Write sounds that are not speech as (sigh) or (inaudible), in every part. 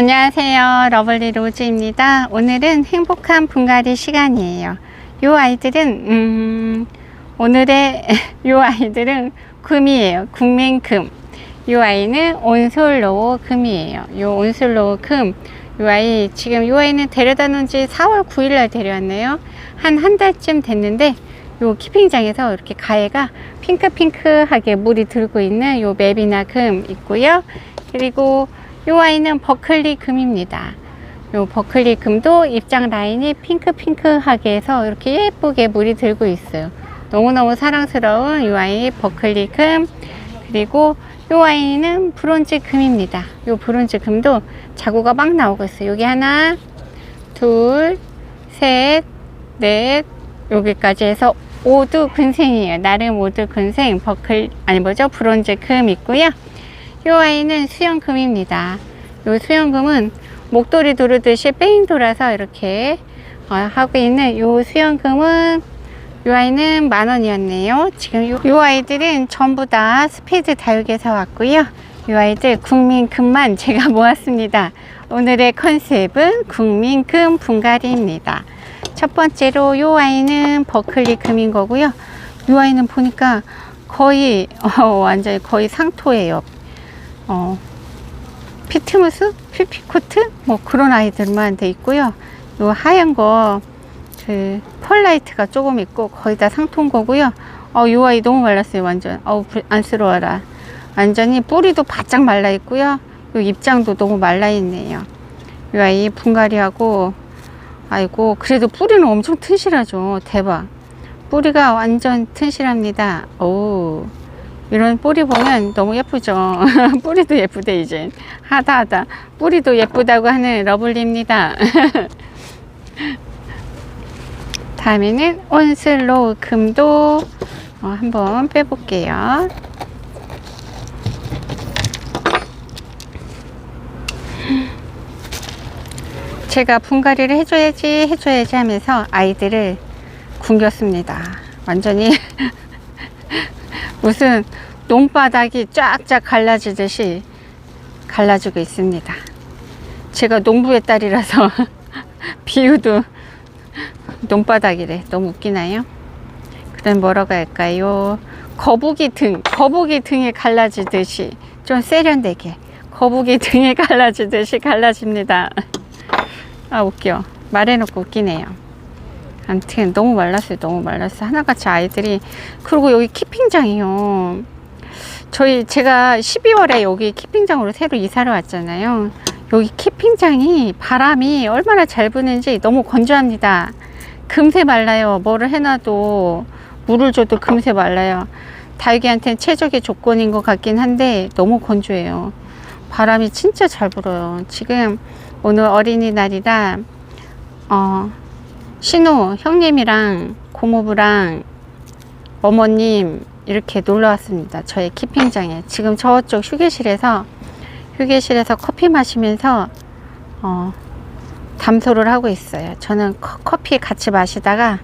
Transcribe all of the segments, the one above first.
안녕하세요. 러블리 로즈입니다. 오늘은 행복한 분갈이 시간이에요. 요 아이들은, 음, 오늘의 (laughs) 요 아이들은 금이에요. 국민금. 요 아이는 온솔로우 금이에요. 요 온솔로우 금. 요 아이, 지금 요 아이는 데려다 놓은 지 4월 9일 날 데려왔네요. 한 한 달쯤 됐는데, 요 키핑장에서 이렇게 가해가 핑크핑크하게 물이 들고 있는 요 맵이나 금 있고요. 그리고 요 아이는 버클리 금입니다. 요 버클리 금도 입장 라인이 핑크핑크하게 해서 이렇게 예쁘게 물이 들고 있어요. 너무너무 사랑스러운 요 아이 버클리 금. 그리고 요 아이는 브론즈 금입니다. 요 브론즈 금도 자구가 막 나오고 있어요. 여기 하나, 둘, 셋, 넷, 여기까지 해서 오두 근생이에요. 나름 오두 근생 버클 아니 뭐죠? 브론즈 금 있고요. 이 아이는 수영금입니다. 이 수영금은 목도리 두르듯이 뺑 돌아서 이렇게 어, 하고 있는 이 수영금은 이 아이는 만 원이었네요. 지금 요, 요 아이들은 전부 다 스피드 다육에서 왔고요. 이 아이들 국민금만 (laughs) 제가 모았습니다. 오늘의 컨셉은 국민금 분갈이입니다. 첫 번째로 요 아이는 버클리 금인 거고요. 요 아이는 보니까 거의 (laughs) 어, 완전히 거의 상토예요. 어, 피트무스, 피피코트 뭐 그런 아이들만 돼 있고요. 요 하얀 거 그 펄라이트가 조금 있고 거의 다 상토인 거고요. 어, 요 아이 너무 말랐어요, 완전. 어우, 불- 안쓰러워라. 완전히 뿌리도 바짝 말라 있고요. 요 입장도 너무 말라 있네요. 요 아이 분갈이하고 아이고 그래도 뿌리는 엄청 튼실하죠. 대박. 뿌리가 완전 튼실합니다. 오. 이런 뿌리 보면 너무 예쁘죠. (laughs) 뿌리도 예쁘대 이제 하다 하다 뿌리도 예쁘다고 하는 러블리입니다. (laughs) 다음에는 온슬로우 금도 어, 한번 빼볼게요. (gasps) 제가 분갈이를 해줘야지 해줘야지 하면서 아이들을 굶겼습니다. 완전히 (laughs) 무슨 농바닥이 쫙쫙 갈라지듯이 갈라지고 있습니다. 제가 농부의 딸이라서 (laughs) 비유도 농바닥이래. 너무 웃기나요? 그럼 뭐라고 할까요? 거북이 등, 거북이 등에 갈라지듯이 좀 세련되게 거북이 등에 (laughs) 갈라지듯이 갈라집니다. 아 웃겨. 말해놓고 웃기네요. 아무튼 너무 말랐어요. 너무 말랐어요. 하나같이 아이들이 그리고 여기 키핑장이요. 저희 제가 12월에 여기 키핑장으로 새로 이사를 왔잖아요. 여기 키핑장이 바람이 얼마나 잘 부는지 너무 건조합니다. 금세 말라요. 뭐를 해놔도 물을 줘도 금세 말라요. 다육이한테는 최적의 조건인 것 같긴 한데 너무 건조해요. 바람이 진짜 잘 불어요. 지금 오늘 어린이날이라 어, 신우 형님이랑 고모부랑 어머님 이렇게 놀러 왔습니다. 저희 키핑장에. 지금 저쪽 휴게실에서 휴게실에서 커피 마시면서 어, 담소를 하고 있어요. 저는 커, 커피 같이 마시다가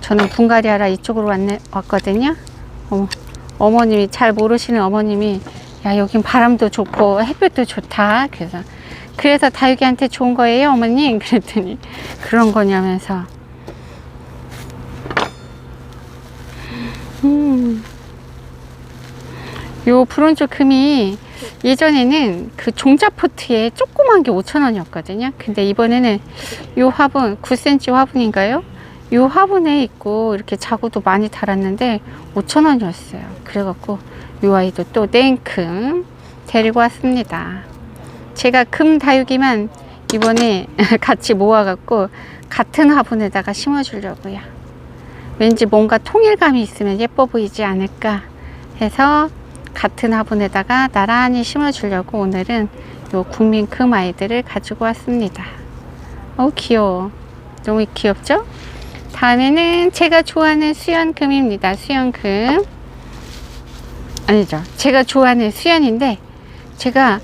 저는 분갈이 하러 이쪽으로 왔네, 왔거든요. 어, 어머님이 잘 모르시는 어머님이 야 여긴 바람도 좋고 햇볕도 좋다. 그래서 그래서 다육이한테 좋은 거예요, 어머님. (laughs) 그랬더니 그런 거냐면서 음. 요 브론즈 금이 예전에는 그 종자포트에 조그만 게 5,000원이었거든요. 근데 이번에는 요 화분, 9cm 화분인가요? 요 화분에 있고 이렇게 자구도 많이 달았는데 5,000원이었어요. 그래갖고 요 아이도 또 냉큼 데리고 왔습니다. 제가 금 다육이만 이번에 (laughs) 같이 모아갖고 같은 화분에다가 심어주려고요. 왠지 뭔가 통일감이 있으면 예뻐 보이지 않을까 해서 같은 화분에다가 나란히 심어주려고 오늘은 요 국민 금 아이들을 가지고 왔습니다. 어우 귀여워. 너무 귀엽죠? 다음에는 제가 좋아하는 수연금입니다. 수연금. 아니죠. 제가 좋아하는 수연인데 제가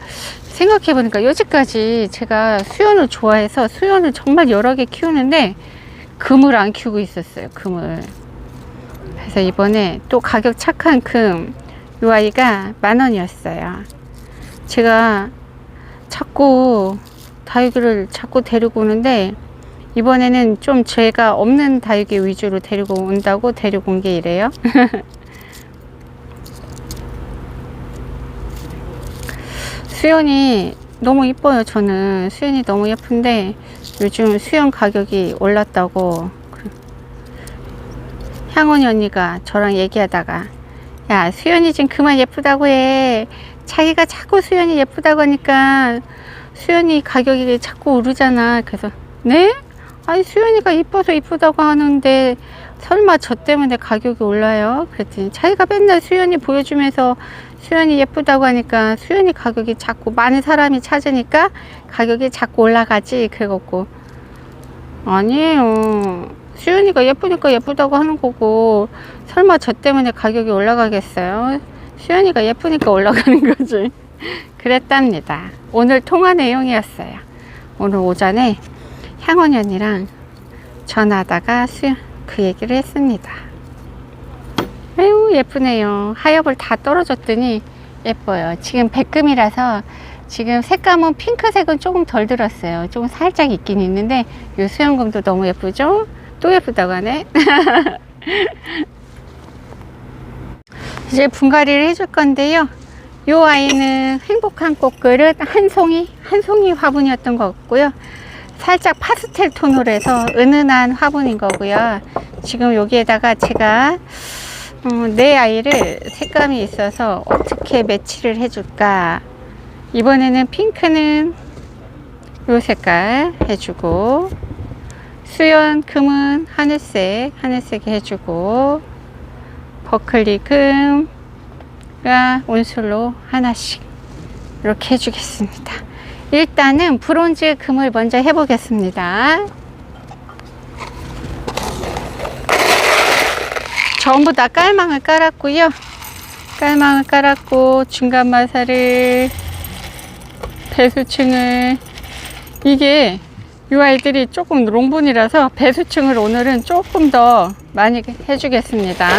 생각해보니까 여지까지 제가 수연을 좋아해서 수연을 정말 여러 개 키우는데 금을 안 키우고 있었어요. 금을. 그래서 이번에 또 가격 착한 금, 요 아이가 만 원이었어요. 제가 자꾸 다육이를 자꾸 데리고 오는데 이번에는 좀 죄가 없는 다육이 위주로 데리고 온다고 데리고 온 게 이래요. (laughs) 수연이 너무 이뻐요. 저는 수연이 너무 예쁜데 요즘 수연 가격이 올랐다고 그- 향원이 언니가 저랑 얘기하다가 야 수연이 좀 그만 예쁘다고 해. 자기가 자꾸 수연이 예쁘다고 하니까 수연이 가격이 자꾸 오르잖아. 그래서 네? 아니 수연이가 이뻐서 이쁘다고 하는데 설마 저 때문에 가격이 올라요? 그랬더니 자기가 맨날 수연이 보여주면서 수연이 예쁘다고 하니까 수연이 가격이 자꾸 많은 사람이 찾으니까 가격이 자꾸 올라가지 그래갖고. 아니에요. 수연이가 예쁘니까 예쁘다고 하는 거고 설마 저 때문에 가격이 올라가겠어요? 수연이가 예쁘니까 올라가는 거지. (laughs) 그랬답니다. 오늘 통화 내용이었어요. 오늘 오전에 향원이 언니랑 전화하다가 수연 그 얘기를 했습니다 아유 예쁘네요. 하엽을 다 떨어졌더니 예뻐요. 지금 백금이라서 지금 색감은 핑크색은 조금 덜 들었어요. 조금 살짝 있긴 있는데 이 수영금도 너무 예쁘죠? 또 예쁘다고 하네. (laughs) 이제 분갈이를 해줄 건데요. 이 아이는 행복한 꽃그릇 한 송이 한 송이 화분이었던 것 같고요. 살짝 파스텔 톤으로 해서 은은한 화분인 거고요. 지금 여기에다가 제가 음, 내 아이를 색감이 있어서 어떻게 매치를 해줄까? 이번에는 핑크는 요 색깔 해주고 수연 금은 하늘색 하늘색 해주고 버클리 금과 온솔로 하나씩 이렇게 해주겠습니다. 일단은 브론즈 금을 먼저 해보겠습니다 전부 다 깔망을 깔았고요. 깔망을 깔았고 중간 마사를 배수층을 이게 이 아이들이 조금 롱분이라서 배수층을 오늘은 조금 더 많이 해주겠습니다.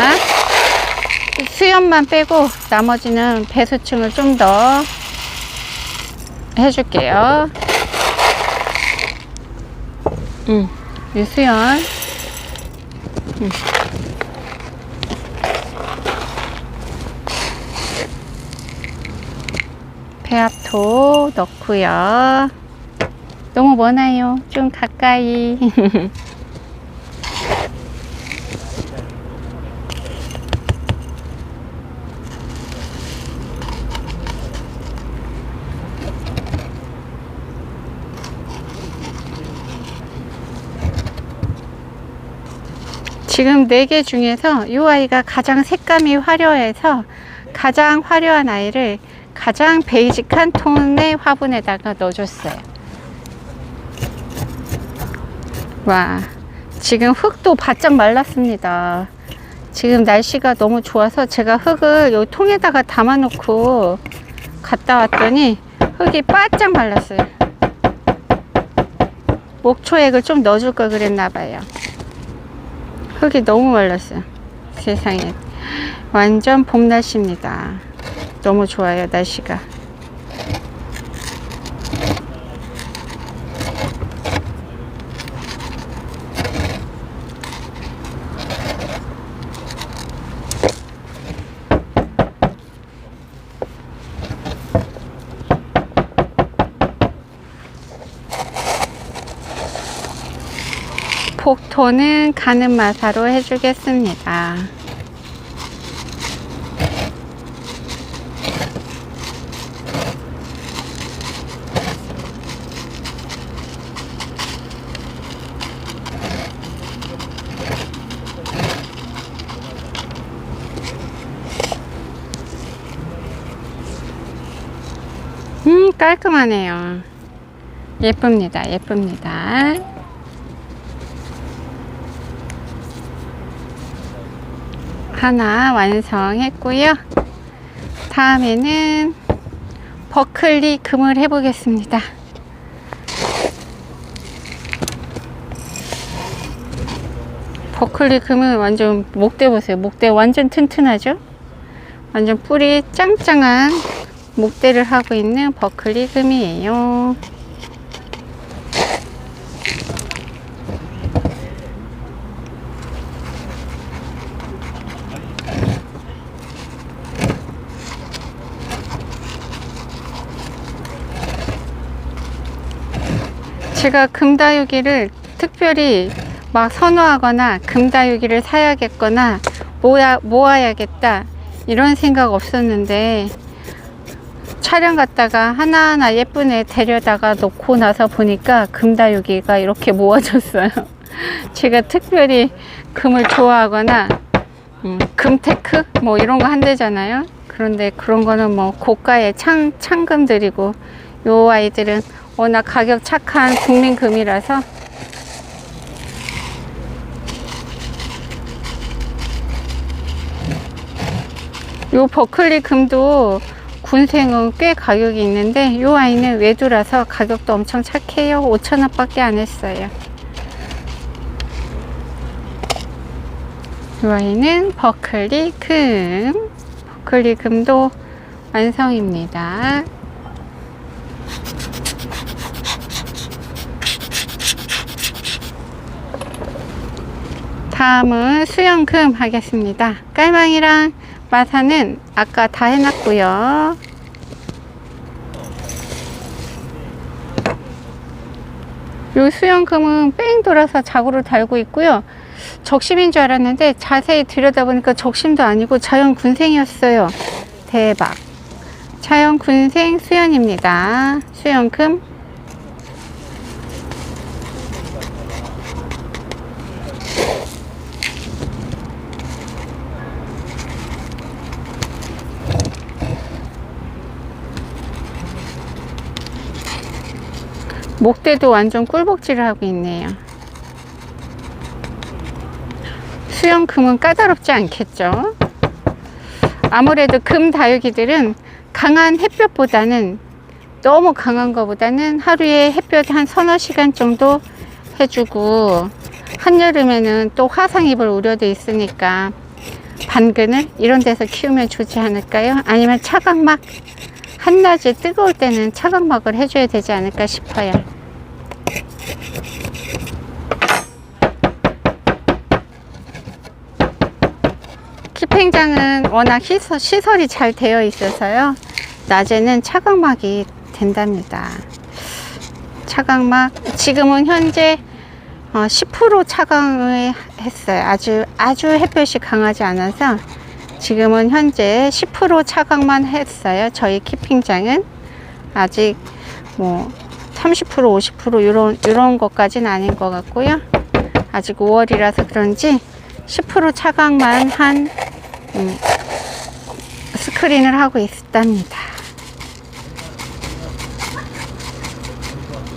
수염만 빼고 나머지는 배수층을 좀 더 해줄게요. 음, 이 수연. 음. 배합토 넣고요. 너무 머나요. 좀 가까이. (laughs) 지금 네 개 중에서 이 아이가 가장 색감이 화려해서 가장 화려한 아이를 가장 베이직한 톤의 화분에다가 넣어줬어요. 와, 지금 흙도 바짝 말랐습니다. 지금 날씨가 너무 좋아서 제가 흙을 이 통에다가 담아놓고 갔다 왔더니 흙이 바짝 말랐어요. 목초액을 좀 넣어줄 걸 그랬나봐요. 흙이 너무 말랐어요. 세상에. 완전 봄 날씨입니다. 너무 좋아요, 날씨가. 폭토는 가는 마사로 해주겠습니다. 음, 깔끔하네요. 예쁩니다. 예쁩니다. 하나 완성했고요. 다음에는 버클리 금을 해보겠습니다. 버클리 금은 완전 목대 보세요. 목대 완전 튼튼하죠? 완전 뿌리 짱짱한 목대를 하고 있는 버클리 금이에요. 제가 금다육이를 특별히 막 선호하거나 금다육이를 사야겠거나 모아, 모아야겠다 이런 생각 없었는데 촬영 갔다가 하나하나 예쁜 애 데려다가 놓고 나서 보니까 금다육이가 이렇게 모아졌어요. (laughs) 제가 특별히 금을 좋아하거나 음, 금테크 뭐 이런 거 한대잖아요. 그런데 그런 거는 뭐 고가의 창, 창금들이고 요 아이들은 워낙 가격 착한 국민금이라서 요 버클리 금도 군생은 꽤 가격이 있는데 요 아이는 외두라서 가격도 엄청 착해요. 5천원 밖에 안 했어요. 요 아이는 버클리 금. 버클리 금도 완성입니다. 다음은 수영금 하겠습니다. 깔망이랑 마사는 아까 다 해놨고요. 요 수영금은 뺑 돌아서 자구를 달고 있고요. 적심인 줄 알았는데 자세히 들여다보니까 적심도 아니고 자연 군생이었어요. 대박. 자연 군생 수연입니다. 수영금 목대도 완전 꿀벅지를 하고 있네요. 수영금은 까다롭지 않겠죠? 아무래도 금 다육이들은 강한 햇볕보다는 너무 강한 것보다는 하루에 햇볕 한 서너 시간 정도 해주고 한여름에는 또 화상 입을 우려돼 있으니까 반그늘 이런 데서 키우면 좋지 않을까요? 아니면 차각막 한낮에 뜨거울 때는 차각막을 해줘야 되지 않을까 싶어요. 키팽장은 워낙 시설, 시설이 잘 되어 있어서요. 낮에는 차각막이 된답니다. 차각막, 지금은 현재 어, 10% 차광을 했어요. 아주, 아주 햇볕이 강하지 않아서 지금은 현재 10% 차광만 했어요. 저희 키핑장은 아직 뭐 30% 50% 이런 이런 것까지는 아닌 것 같고요. 아직 5월이라서 그런지 10% 차광만 한 음, 스크린을 하고 있답니다.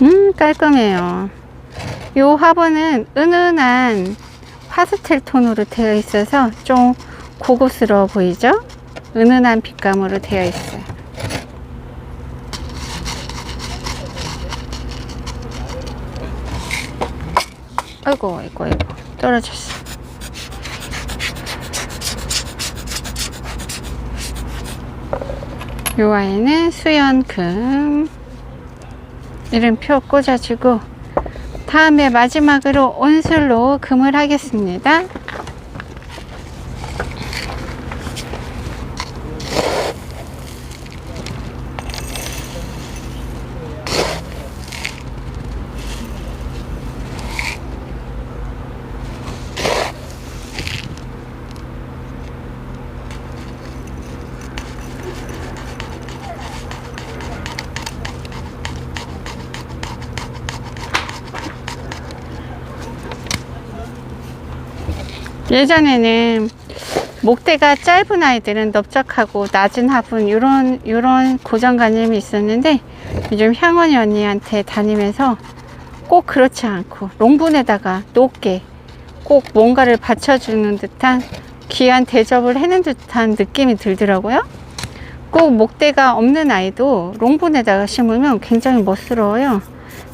음 깔끔해요. 요 화분은 은은한 파스텔 톤으로 되어 있어서 좀 고급스러워 보이죠? 은은한 빛감으로 되어 있어요. 아이고, 아이고, 아이고, 떨어졌어. 요 아이는 수연금 이름표 꽂아주고 다음에 마지막으로 온술로 금을 하겠습니다. 예전에는 목대가 짧은 아이들은 넓적하고 낮은 화분 이런 이런 고정관념이 있었는데 요즘 향원이 언니한테 다니면서 꼭 그렇지 않고 롱분에다가 높게 꼭 뭔가를 받쳐주는 듯한 귀한 대접을 해는 듯한 느낌이 들더라고요. 꼭 목대가 없는 아이도 롱분에다가 심으면 굉장히 멋스러워요.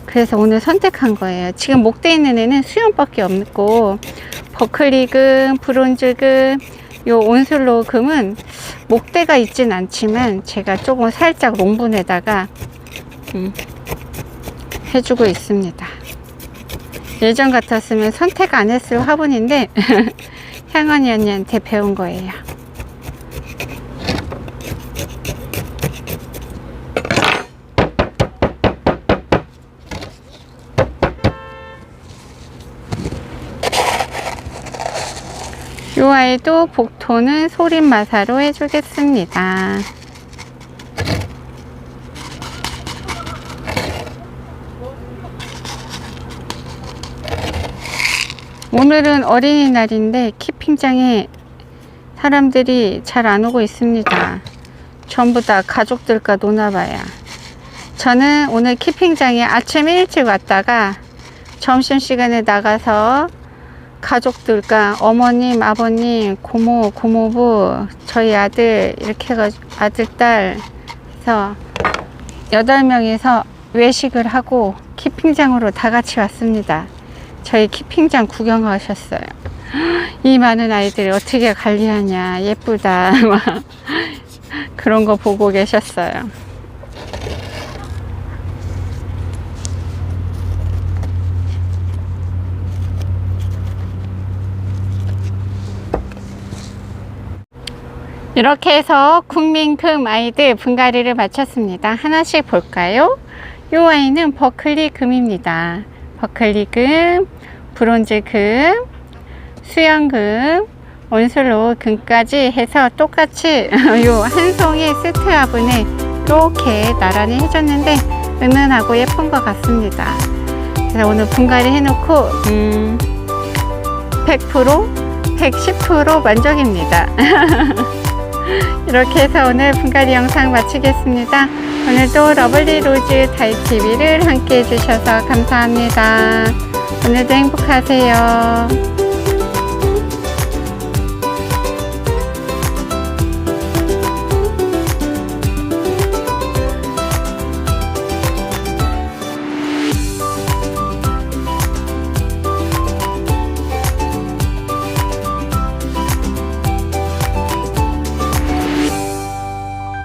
그래서 오늘 선택한 거예요. 지금 목대 있는 애는 수염밖에 없고 버클리금, 브론즈금, 요 온슬로금은 목대가 있진 않지만 제가 조금 살짝 롱분에다가 음, 해주고 있습니다. 예전 같았으면 선택 안 했을 화분인데 (laughs) 향언이 언니한테 배운 거예요. 이 아이도 복토는 소림마사로 해주겠습니다. 오늘은 어린이날인데 키핑장에 사람들이 잘 안 오고 있습니다. 전부 다 가족들과 노나봐야. 저는 오늘 키핑장에 아침 일찍 왔다가 점심시간에 나가서 가족들과 어머님, 아버님, 고모, 고모부, 저희 아들 이렇게 해가지고 아들, 딸 해서 여덟 명이서 외식을 하고 키핑장으로 다 같이 왔습니다. 저희 키핑장 구경하셨어요. (gasps) 이 많은 아이들이 어떻게 관리하냐 예쁘다 (laughs) 막 그런 거 보고 계셨어요. 이렇게 해서 국민금 아이들 분갈이를 마쳤습니다. 하나씩 볼까요? 이 아이는 버클리 금입니다. 버클리 금, 브론즈 금, 수영 금, 온슬로 금까지 해서 똑같이 (laughs) 요한 송이 세트 화분에 이렇게 나란히 해줬는데 은은하고 예쁜 것 같습니다. 그래서 오늘 분갈이 해놓고 음, 100% 110% 만족입니다. (laughs) 이렇게 해서 오늘 분갈이 영상 마치겠습니다. 오늘도 러블리 로즈 다이TV를 함께 해주셔서 감사합니다. 오늘도 행복하세요.